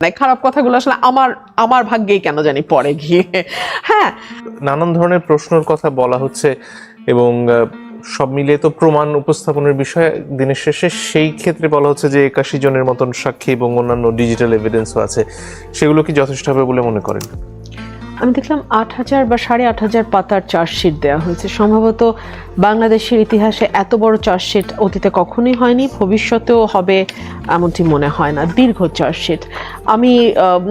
মানে খারাপ কথাগুলো আসলে আমার আমার ভাগ্যেই কেন জানি পরে গিয়ে। হ্যাঁ। নানান ধরনের প্রশ্নর কথা বলা হচ্ছে এবং সব মিলিয়ে তো প্রমাণ উপস্থাপনের বিষয়ে দিনের শেষে সেই ক্ষেত্রে বলা হচ্ছে যে একাশি জনের মতন সাক্ষী এবং অন্যান্য ডিজিটাল এভিডেন্সও আছে। সেগুলো কি যথেষ্ট হবে বলে মনে করেন? আমি দেখলাম আট হাজার বা সাড়ে আট হাজার পাতার চার্জশিট দেওয়া হয়েছে। সম্ভবত বাংলাদেশের ইতিহাসে এত বড় চার্জশিট অতীতে কখনোই হয়নি, ভবিষ্যতেও হবে এমনটি মনে হয় না, দীর্ঘ চার্জশিট। আমি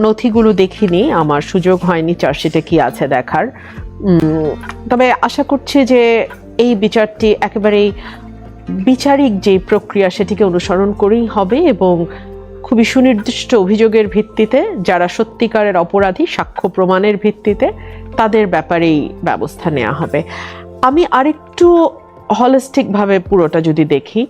নথিগুলো দেখিনি, আমার সুযোগ হয়নি চার্জশিটে কি আছে দেখার। তবে আশা করছি যে এই বিচারটি একেবারেই বিচারিক যে প্রক্রিয়া সেটিকে অনুসরণ করেই হবে এবং খুবই সুনির্দিষ্ট অভিযোগের ভিত্তিতে, যারা সত্যিকারের অপরাধী, সাক্ষ্য প্রমাণের ভিত্তিতে, তাদের ব্যাপারেই ব্যবস্থা নেওয়া হবে। আমি আরেকটু হলিস্টিকভাবে পুরোটা যদি দেখি,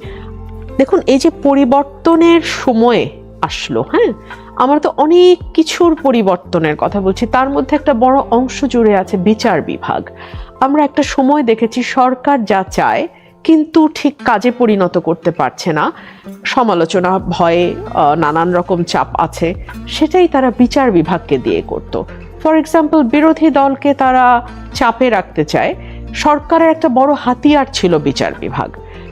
দেখুন, এই যে পরিবর্তনের সময়ে আসলো হ্যাঁ? আমরা তো অনেক কিছুর পরিবর্তনের কথা বলছি। তার মধ্যে একটা বড় অংশ জুড়ে আছে বিচার বিভাগ। আমরা একটা সময় দেখেছি, সরকার যা চায় কিন্তু ঠিক কাজে পরিণত করতে পারছে না। সমালোচনা ভয়ে নানান রকম চাপ আছে, সেটাই তারা বিচার বিভাগকে দিয়ে করত। ফর এক্সাম্পল বিরোধী দলকে তারা চাপে রাখতে চায়। সরকারের একটা বড় হাতিয়ার ছিল বিচার বিভাগ।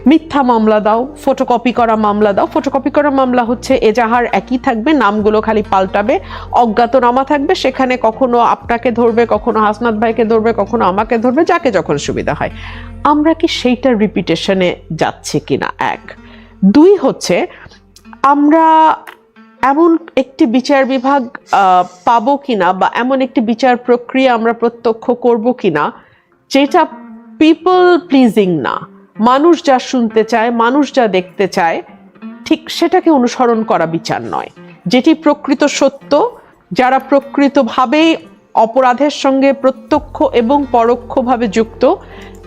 মিথ্যা মামলা দাও ফটোকপি করা মামলা দাও। ফটোকপি করা মামলা হচ্ছে এজাহার একই থাকবে, নামগুলো খালি পাল্টাবে অজ্ঞাতনামা থাকবে, সেখানে কখনো আপনাকে ধরবে, কখনো হাসনাত ভাইকে ধরবে, কখনো আমাকে ধরবে, যাকে যখন সুবিধা হয়। আমরা কি সেইটার রিপিটেশনে যাচ্ছি কিনা? এক। দুই হচ্ছে, আমরা এমন একটি বিচার বিভাগ পাবো কিনা বা এমন একটি বিচার প্রক্রিয়া আমরা প্রত্যক্ষ করব কিনা, যেটা পিপল প্লিজিং না। মানুষ যা শুনতে চায়, মানুষ যা দেখতে চায়, ঠিক সেটাকে অনুসরণ করা বিচার নয়। যেটি প্রকৃত সত্য, যারা প্রকৃতভাবেই অপরাধের সঙ্গে প্রত্যক্ষ এবং পরোক্ষভাবে যুক্ত,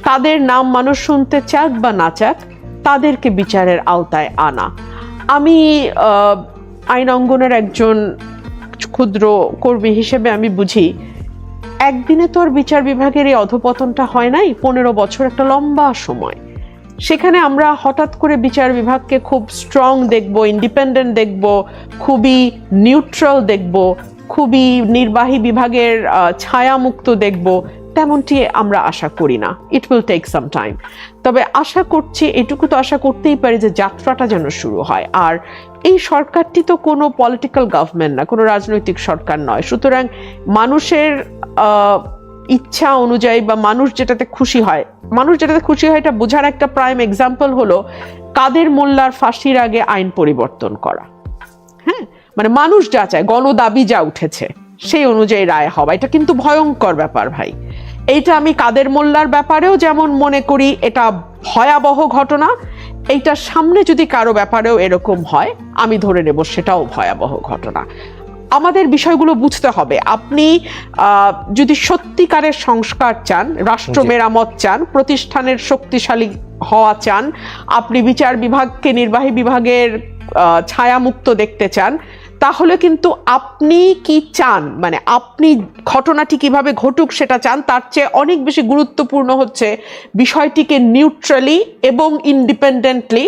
তাদের নাম মানুষ শুনতে চাক বা না চাক, তাদেরকে বিচারের আওতায় আনা। আমি আইন অঙ্গনের একজন ক্ষুদ্র কর্মী হিসেবে আমি বুঝি, একদিনে তো আর বিচার বিভাগের এই অধপতনটা হয় নাই, পনেরো বছর একটা লম্বা সময়। সেখানে আমরা হঠাৎ করে বিচার বিভাগকে খুব স্ট্রং দেখব ইন্ডিপেন্ডেন্ট দেখব, খুবই নিউট্রাল দেখব, খুবই নির্বাহী বিভাগের ছায়ামুক্ত দেখব, তেমনটি আমরা আশা করি না। It will take some time তবে আশা করছি, এটুকু তো আশা করতেই পারি যে যাত্রাটা যেন শুরু হয়। আর এই সরকারটি তো কোনো পলিটিক্যাল গভর্নমেন্ট না, কোনো রাজনৈতিক সরকার নয়। সুতরাং মানুষের ইচ্ছা অনুযায়ী বা মানুষ যেটাতে খুশি হয়। মানুষ যেটাতে খুশি হয় এটা বোঝার একটা প্রাইম এক্সাম্পল হলো কাদের মোল্লার ফাঁসির আগে আইন পরিবর্তন করা। হ্যাঁ? মানে মানুষ যা চায়, গণদাবি যা উঠেছে, সেই অনুযায়ী রায় হওয়া। এটা কিন্তু ভয়ঙ্কর ব্যাপার ভাই। এইটা আমি কাদের মোল্লার ব্যাপারেও যেমন মনে করি, এটা ভয়াবহ ঘটনা। এইটার সামনে যদি কারও ব্যাপারেও এরকম হয়, আমি ধরে নেব সেটাও ভয়াবহ ঘটনা। আমাদের বিষয়গুলো বুঝতে হবে। আপনি যদি সত্যিকারের সংস্কার চান রাষ্ট্র মেরামত চান প্রতিষ্ঠানের শক্তিশালী হওয়া চান আপনি বিচার বিভাগকে নির্বাহী বিভাগের ছায়ামুক্ত দেখতে চান তাহলে কিন্তু আপনি কি চান? মানে আপনি ঘটনাটি কীভাবে ঘটুক সেটা চান তার চেয়ে অনেক বেশি গুরুত্বপূর্ণ হচ্ছে বিষয়টিকে নিউট্রালি এবং ইন্ডিপেন্ডেন্টলি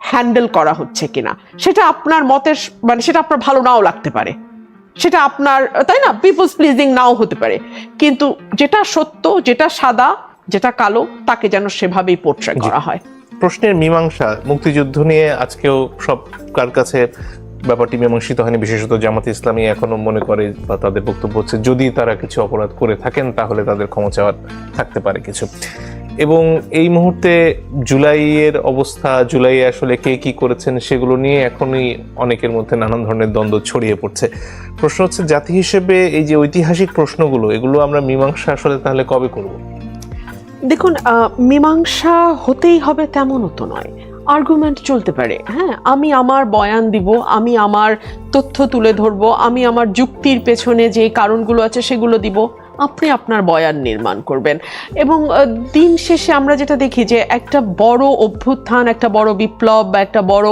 হ্যান্ডেল করা হচ্ছে কিনা। সেটা আপনার মতের মানে সেটা আপনার ভালো নাও লাগতে পারে। সেটা আপনার তাই না? পিপলস প্লিজিং নাও হতে পারে। কিন্তু যেটা সত্য যেটা সাদা যেটা কালো তাকে যেন সেভাবেই পোর্ট্রে জি। করা হয়। প্রশ্নের মীমাংসা মুক্তিযুদ্ধ নিয়ে আজকেও সব কার কাছে ব্যাপারটি মীমাংসিত হয়নি বিশেষত জামাত ইসলামী এখনও মনে করে বা তাদের বক্তব্য হচ্ছে যদি তারা কিছু অপরাধ করে থাকেন তাহলে তাদের ক্ষমা চাওয়ার থাকতে পারে কিছু। এবং এই মুহূর্তে জুলাইয়ের অবস্থা, জুলাইয়ে আসলে কে কি করেছেন সেগুলো নিয়ে এখনই অনেকের মধ্যে নানান ধরনের দ্বন্দ্ব ছড়িয়ে পড়ছে। প্রশ্ন হচ্ছে, জাতি হিসেবে এই যে ঐতিহাসিক প্রশ্নগুলো, এগুলো আমরা মীমাংসা আসলে তাহলে কবে করব? দেখুন মীমাংসা হতেই হবে তেমনও তো নয়। আর্গুমেন্ট চলতে পারে হ্যাঁ? আমি আমার বয়ান দিব, আমি আমার তথ্য তুলে ধরব, আমি আমার যুক্তির পেছনে যে কারণগুলো আছে সেগুলো দিব। আপনি আপনার বয়ান নির্মাণ করবেন। এবং দিন শেষে আমরা যেটা দেখি যে একটা বড় অভ্যুত্থান, একটা বড় বিপ্লব বা একটা বড়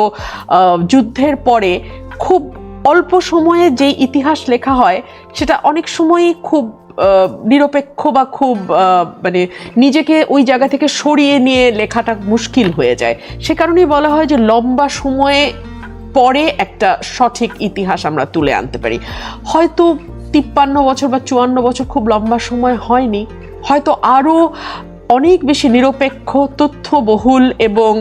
যুদ্ধের পরে খুব অল্প সময়ে যে ইতিহাস লেখা হয়, সেটা অনেক সময়ই খুব নিরপেক্ষ বা খুব মানে নিজেকে ওই জায়গা থেকে সরিয়ে নিয়ে লেখাটা মুশকিল হয়ে যায়। সে কারণেই বলা হয় যে লম্বা সময়ে পরে একটা সঠিক ইতিহাস আমরা তুলে আনতে পারি। হয়তো তিপ্পান্ন বছর বা চুয়ান্ন বছর খুব লম্বা সময় হয়নি। হয়তো আরও অনেক বেশি নিরপেক্ষ, তথ্যবহুল এবং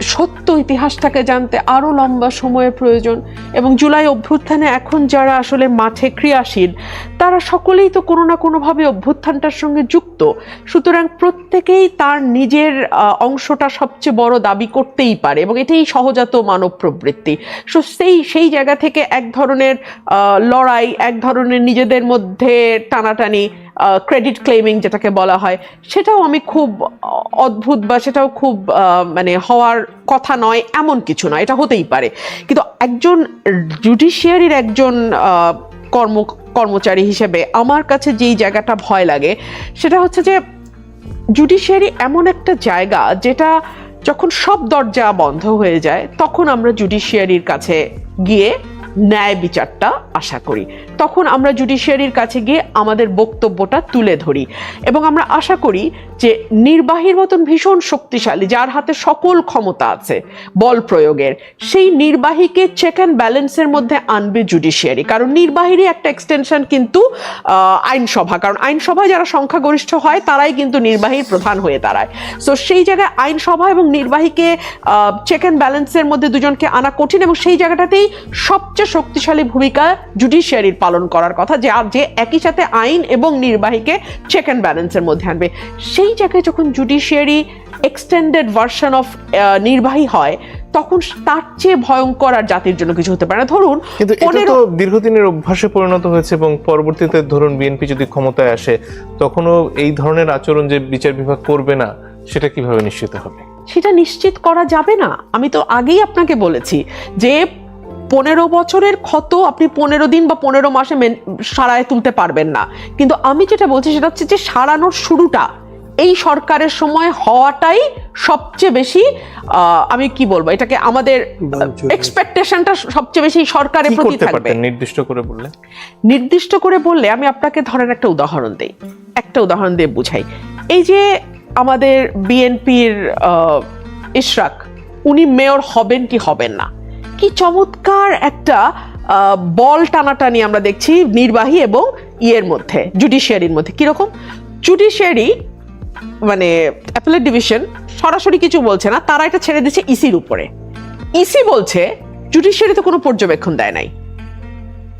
সত্য ইতিহাসটাকে জানতে আরও লম্বা সময়ের প্রয়োজন এবং জুলাই অভ্যুত্থানে এখন যারা আসলে মাঠে ক্রিয়াশীল, তারা সকলেই তো কোনো না কোনোভাবে অভ্যুত্থানটার সঙ্গে যুক্ত। সুতরাং প্রত্যেকেই তার নিজের অংশটা সবচেয়ে বড় দাবি করতেই পারে এবং এটাই সহজাত মানব প্রবৃত্তি। সো সেই সেই জায়গা থেকে এক ধরনের লড়াই, এক ধরনের নিজেদের মধ্যে টানাটানি ক্রেডিট ক্লেমিং যেটাকে বলা হয়, সেটাও আমি খুব অদ্ভুত বা সেটাও খুব মানে হওয়ার কথা নয়, এমন কিছু নয়, এটা হতেই পারে। কিন্তু একজন জুডিশিয়ারির একজন কর্ম, কর্মচারী হিসেবে আমার কাছে যেই জায়গাটা ভয় লাগে, সেটা হচ্ছে যে জুডিশিয়ারি এমন একটা জায়গা যেটা যখন সব দরজা বন্ধ হয়ে যায়, তখন আমরা জুডিশিয়ারির কাছে গিয়ে ন্যায় বিচারটা আশা করি। তখন আমরা জুডিশিয়ারির কাছে গিয়ে আমাদের বক্তব্যটা তুলে ধরি এবং আমরা আশা করি যে নির্বাহীর মতন ভীষণ শক্তিশালী, যার হাতে সকল ক্ষমতা আছে বল প্রয়োগের, সেই নির্বাহীকে চেক অ্যান্ড ব্যালেন্সের মধ্যে আনবে জুডিশিয়ারি। কারণ নির্বাহীরই একটা এক্সটেনশন কিন্তু আইনসভা। কারণ আইনসভায় যারা সংখ্যাগরিষ্ঠ হয়, তারাই কিন্তু নির্বাহীর প্রধান হয়ে দাঁড়ায়। সো সেই জায়গায় আইনসভা এবং নির্বাহীকে চেক অ্যান্ড ব্যালেন্সের মধ্যে দুজনকে আনা কঠিন এবং সেই জায়গাটাতেই সবচেয়ে শক্তিশালী ভূমিকা জুডিশিয়ারির পালন করার কথা যে যে একই সাথে আইন এবং নির্বাহীকে চেক অ্যান্ড ব্যালেন্সের মধ্যে আনবে। সেই জায়গায় যখন জুডিশিয়ারি এক্সটেন্ডেড ভার্সন অফ নির্বাহী হয় তখন তার চেয়ে ভয়ঙ্কর আর জাতির জন্য কিছু হতে পারে না। ধরুন কিন্তু এটা তো দীর্ঘদিনের অভ্যাসে পরিণত হয়েছে এবং পরবর্তীতে ধরুন বিএনপি যদি ক্ষমতায় আসে তখনও এই ধরনের আচরণ যে বিচার বিভাগ করবে না সেটা কীভাবে নিশ্চিত হবে? সেটা নিশ্চিত করা যাবে না। আমি তো আগেই আপনাকে বলেছি যে পনেরো বছরের ক্ষত আপনি পনেরো দিন বা পনেরো মাসে মেন- সারায় তুলতে পারবেন না। কিন্তু আমি যেটা বলছি সেটা হচ্ছে যে সারানোর শুরুটা এই সরকারের সময় হওয়াটাই সবচেয়ে বেশি আহ, আমি কি বলব এটাকে আমাদের। এক্সপেকটেশনটা সবচেয়ে বেশি সরকারের প্রতি থাকবে। নির্দিষ্ট করে বললে? নির্দিষ্ট করে বললে আমি আপনাকে ধরেন একটা উদাহরণ দেই। একটা উদাহরণ দিয়ে বুঝাই। এই যে আমাদের বিএনপির ইশরাক উনি মেয়র হবেন কি হবেন না? কি চমৎকার একটা বল টানাটানি আমরা দেখছি নির্বাহী এবং ইয়ের মধ্যে জুডিশিয়ারির মধ্যে। কীরকম? জুডিশিয়ারি মানে অ্যাপেলেট ডিভিশন সরাসরি কিছু বলছে না, তারা এটা ছেড়ে দিচ্ছে ইসির উপরে। ইসি বলছে জুডিশিয়ারিতে কোনো পর্যবেক্ষণ দেয় নাই।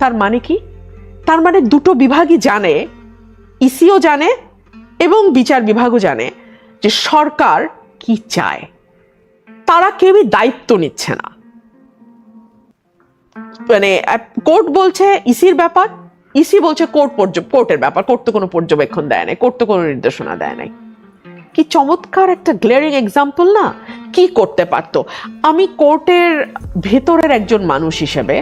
তার মানে কি? তার মানে দুটো বিভাগই জানে, ইসিও জানে এবং বিচার বিভাগও জানে যে সরকার কি চায়। তারা কেউই দায়িত্ব নিচ্ছে না। মানে কোর্ট বলছে ইসির ব্যাপার, ইসি বলছে কোর্ট কোর্টের ব্যাপার, কোর্ট তো কোনো পর্যবেক্ষণ দেয় নাই, কোর্ট তো কোনো নির্দেশনা দেয় নাই। কি চমৎকার একটা গ্লেয়ারিং এক্সাম্পল না? কি করতে পারতো? আমি কোর্টের ভেতরের একজন মানুষ হিসেবে,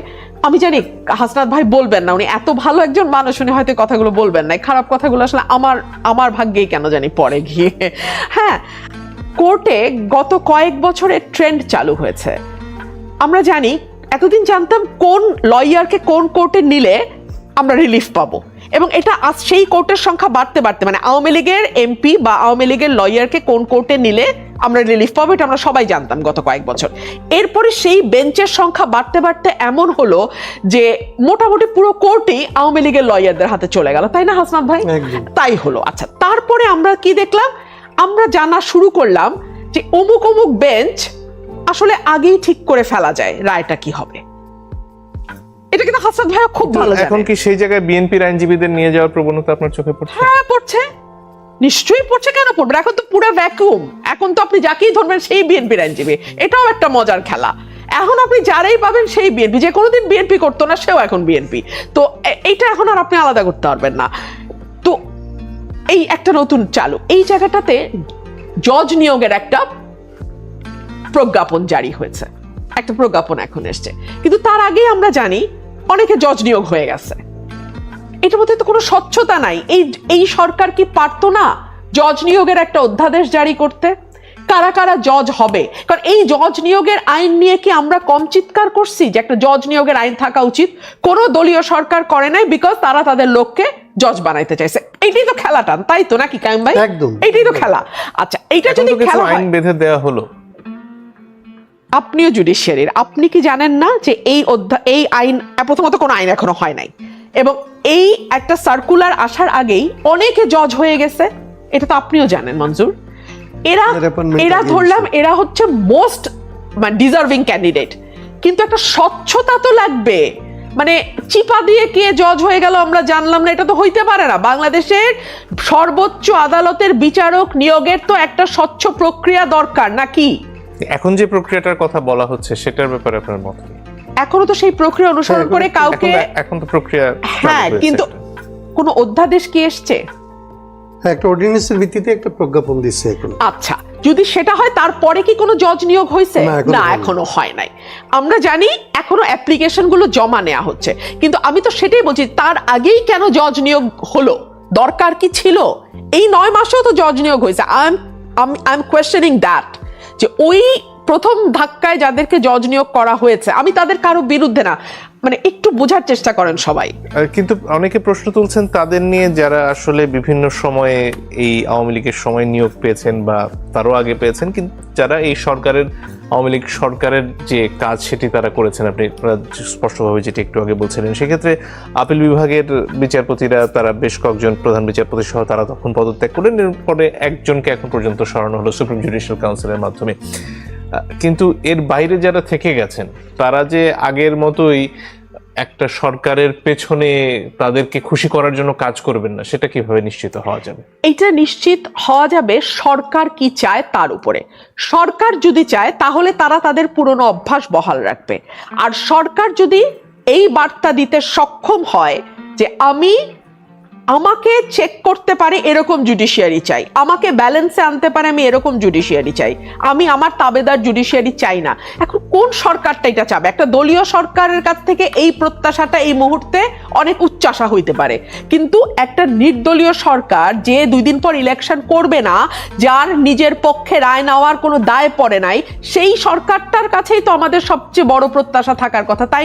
আমি জানি হাসনাত ভাই বলবেন না, উনি এত ভালো একজন মানুষ, উনি হয়তো কথাগুলো বলবেন না। খারাপ কথাগুলো আসলে আমার আমার ভাগ্যেই কেন জানি পরে গিয়ে। হ্যাঁ কোর্টে গত কয়েক বছরের ট্রেন্ড চালু হয়েছে। আমরা জানি এতদিন জানতাম কোন লয়ারকে কোন কোর্টে নিলে আমরা রিলিফ পাবো। এবং এটা আজ সেই কোর্টের সংখ্যা বাড়তে বাড়তে মানে আওয়ামী লীগের এমপি বা আওয়ামী লীগের লয়ারকে কোন কোর্টে নিলে আমরা রিলিফ পাবো এটা আমরা সবাই জানতাম গত কয়েক বছর। এরপরে সেই বেঞ্চের সংখ্যা বাড়তে বাড়তে এমন হলো যে মোটামুটি পুরো কোর্টই আওয়ামী লীগের লয়ারদের হাতে চলে গেল তাই না হাসনাত ভাই? তাই হলো। আচ্ছা তারপরে আমরা কি দেখলাম? আমরা জানা শুরু করলাম যে অমুক অমুক বেঞ্চ আসলে আগেই ঠিক করে ফেলা যায় রায়টা কি হবে। এটা কিন্তু হাসান খুব ভালো এখন কি সেই জায়গায় বিএনপির আইনজীবীদের নিয়ে যাওয়ার প্রবণতা আপনার চোখে পড়ছে? হ্যাঁ পড়ছে। নিশ্চয়ই পড়ছে কেন পড়বে এখন তো পুরো ভ্যাকুম এখন তো আপনি যাকেই ধরবেন সেই বিএনপির আইনজীবী। এটাও একটা মজার খেলা। এখন আপনি যারাই পাবেন সেই বিএনপি। যে কোনোদিন বিএনপি করতো না সেও এখন বিএনপি। তো এইটা এখন আর আপনি আলাদা করতে পারবেন না। তো এই একটা নতুন চালু। এই জায়গাটাতে জজ নিয়োগের একটা প্রজ্ঞাপন জারি হয়েছে। একটা প্রজ্ঞাপন এখন এসছে। কিন্তু তার আগে আমরা জানি অনেকে জজ নিয়োগ হয়ে গেছে। এটার মধ্যে তো কোনো স্বচ্ছতা নাই। এই এই সরকার কি পারতো না জজ নিয়োগের একটা অধ্যাদেশ জারি করতে? কারা কারা জজ হবে? কারণ এই জজ নিয়োগের আইন নিয়ে কি আমরা কম চিৎকার করছি যে একটা জজ নিয়োগের আইন থাকা উচিত? কোনো দলীয় সরকার করে নাই বিকজ তারা তাদের লোককে জজ বানাইতে চাইছে। এইটাই তো খেলাটা তাই তো নাকি কায়েম ভাই? একদম। এইটাই তো খেলা। আচ্ছা এইটা যদি খেলা আইন বেঁধে দেওয়া হলো। আপনিও জুডিশিয়ারির আপনি কি জানেন না যে এই অধ্যা এই আইন প্রথমত কোনো আইন এখনও হয় নাই? এবং এই একটা সার্কুলার আসার আগেই অনেকে জজ হয়ে গেছে। এটা তো আপনিও জানেন মঞ্জুর এরা এরা ধরলাম এরা হচ্ছে মোস্ট মানে ডিজার্ভিং ক্যান্ডিডেট কিন্তু একটা স্বচ্ছতা তো লাগবে। মানে চিপা দিয়ে কে জজ হয়ে গেল আমরা জানলাম না এটা তো হইতে পারে না। বাংলাদেশের সর্বোচ্চ আদালতের বিচারক নিয়োগের তো একটা স্বচ্ছ প্রক্রিয়া দরকার নাকি? এখন যে প্রক্রিয়াটার কথা বলা হচ্ছে সেটার ব্যাপারে আপনার মত কি? এখনও তো সেই প্রক্রিয়া অনুসরণ হ্যাঁ, করে এখন- কাউকে এখন তো- প্রক্রিয়া হ্যাঁ কিন্তু। কোনো অধ্যাদেশ কি এসছে? হ্যাঁ একটা অর্ডিনেন্সের ভিত্তিতে একটা প্রজ্ঞাপন দিচ্ছে এখন। আচ্ছা যদি সেটা হয় তারপরে কি কোনো জজ নিয়োগ হয়েছে? না, এখনও এখনও হয় নাই। আমরা জানি এখনও অ্যাপ্লিকেশনগুলো জমা নেওয়া হচ্ছে। কিন্তু আমি তো সেটাই বলছি তার আগেই কেন জজ নিয়োগ হলো? দরকার কি ছিল? এই নয় মাসেও তো জজ নিয়োগ হয়েছে। I am I am questioning that যে ওই প্রথম ধাক্কায় যাদেরকে জজ নিয়োগ করা হয়েছে আমি তাদের কারও বিরুদ্ধে না। মানে একটু বোঝার চেষ্টা করেন সবাই। কিন্তু অনেকে প্রশ্ন তুলছেন তাদের নিয়ে যারা আসলে বিভিন্ন সময়ে এই আওয়ামী লীগের সময় নিয়োগ পেয়েছেন বা তারও আগে পেয়েছেন, কিন্তু যারা এই সরকারের, আওয়ামী লীগ সরকারের যে কাজ সেটি তারা করেছেন, আপনি স্পষ্টভাবে যেটি একটু আগে বলছিলেন, সেক্ষেত্রে আপিল বিভাগের বিচারপতিরা তারা বেশ কয়েকজন প্রধান বিচারপতি সহ তারা তখন পদত্যাগ করলেন এরপরে একজনকে এখন পর্যন্ত সরানো হলো সুপ্রিম জুডিশিয়াল কাউন্সিলের মাধ্যমে। কিন্তু এর বাইরে যারা থেকে গেছেন, তারা যে আগের মতোই একটা সরকারের পেছনে তাদেরকে খুশি করার জন্য কাজ করবেন না, সেটা কীভাবে নিশ্চিত হওয়া যাবে? এটা নিশ্চিত হওয়া যাবে সরকার কি চায় তার উপরে। সরকার যদি চায়, তাহলে তারা তাদের পুরনো অভ্যাস বহাল রাখবে। আর সরকার যদি এই বার্তা দিতে সক্ষম হয় যে আমি আমাকে চেক করতে পারে এরকম জুডিশিয়ারি চাই। আমাকে ব্যালেন্সে আনতে পারে আমি এরকম জুডিশিয়ারি চাই। আমি আমার তাবেদার জুডিশিয়ারি চাই না। এখন কোন সরকারটা এটা চাবে? একটা দলীয় সরকারের কাছ থেকে এই প্রত্যাশাটা এই মুহূর্তে অনেক উচ্চাসা হইতে পারে। কিন্তু একটা নির্দলীয় সরকার যে দুই দিন পর ইলেকশন করবে না, যার নিজের পক্ষে রায় নেওয়ার কোনো দায় পড়ে নাই, সেই সরকারটার কাছেই তো আমাদের সবচেয়ে বড় প্রত্যাশা থাকার কথা। তাই